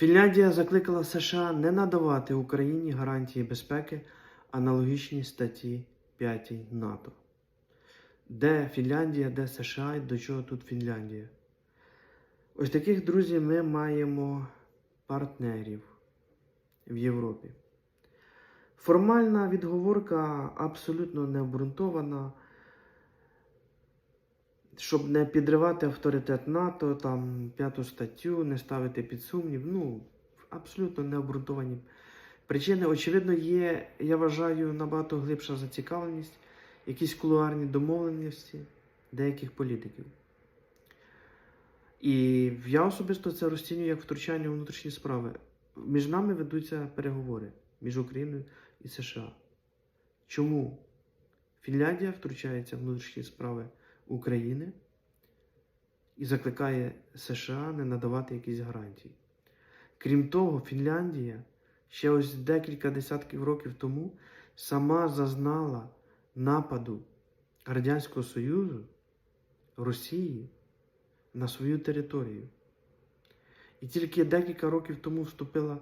Фінляндія закликала США не надавати Україні гарантії безпеки, аналогічні статті 5 НАТО. Де Фінляндія, де США і до чого тут Фінляндія? Ось таких друзів ми маємо партнерів в Європі. Формальна відговорка абсолютно не обґрунтована, щоб не підривати авторитет НАТО, там п'яту статтю, не ставити під сумнів. Ну, абсолютно не обґрунтовані причини. Очевидно, є, я вважаю, набагато глибша зацікавленість, якісь кулуарні домовленості деяких політиків. І я особисто це розцінюю як втручання у внутрішні справи. Між нами ведуться переговори між Україною і США. Чому Фінляндія втручається в внутрішні справи України і закликає США не надавати якісь гарантії? Крім того, Фінляндія ще ось декілька десятків років тому сама зазнала нападу Радянського Союзу Росії на свою територію. І тільки декілька років тому вступила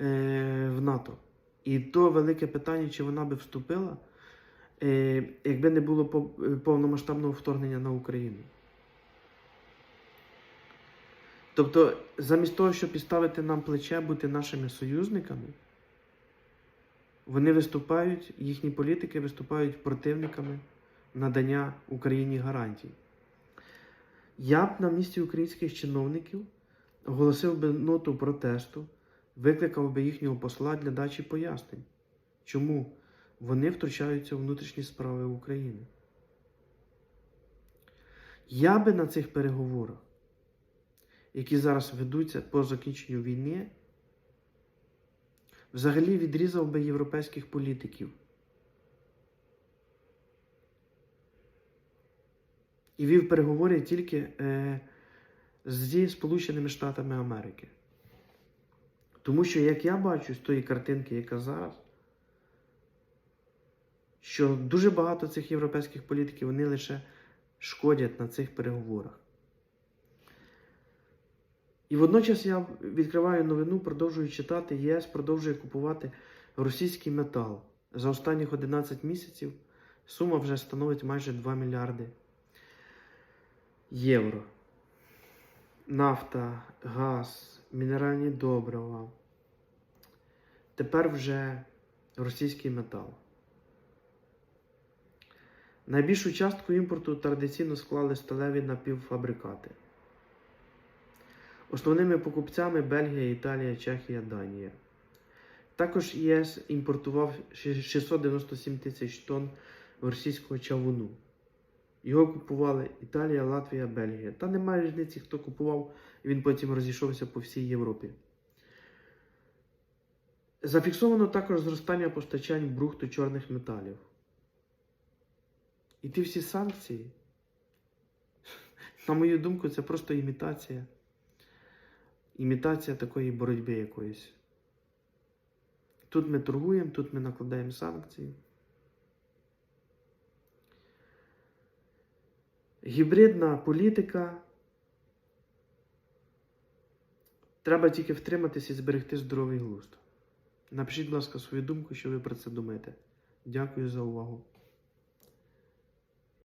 е, в НАТО. І то велике питання, чи вона би вступила, якби не було е, повномасштабного вторгнення на Україну. Тобто, замість того, щоб підставити нам плече, бути нашими союзниками, вони виступають, їхні політики виступають противниками надання Україні гарантій. Я б на місці українських чиновників оголосив би ноту протесту, викликав би їхнього посла для дачі пояснень, чому вони втручаються у внутрішні справи України. Я би на цих переговорах, які зараз ведуться по закінченню війни, взагалі відрізав би європейських політиків. і вів переговори тільки е, зі Сполученими Штатами Америки. Тому що, як я бачу з тої картинки, яка зараз, що дуже багато цих європейських політиків вони лише шкодять на цих переговорах. І водночас я відкриваю новину, продовжую читати, ЄС продовжує купувати російський метал. За останніх 11 місяців сума вже становить майже 2 мільярди євро. Нафта, газ, мінеральні добрива. Тепер вже російський метал. Найбільшу частку імпорту традиційно склали сталеві напівфабрикати. Основними покупцями Бельгія, Італія, Чехія, Данія. Також ЄС імпортував 697 тисяч тонн російського чавуну. Його купували Італія, Латвія, Бельгія. Та немає різниці, хто купував, і він потім розійшовся по всій Європі. Зафіксовано також зростання постачань брухту чорних металів. І ті всі санкції, на мою думку, це просто імітація. Імітація такої боротьби якоїсь. Тут ми торгуємо, тут ми накладаємо санкції. Гібридна політика. Треба тільки втриматися і зберегти здоровий глузд. Напишіть, будь ласка, свою думку, що ви про це думаєте. Дякую за увагу.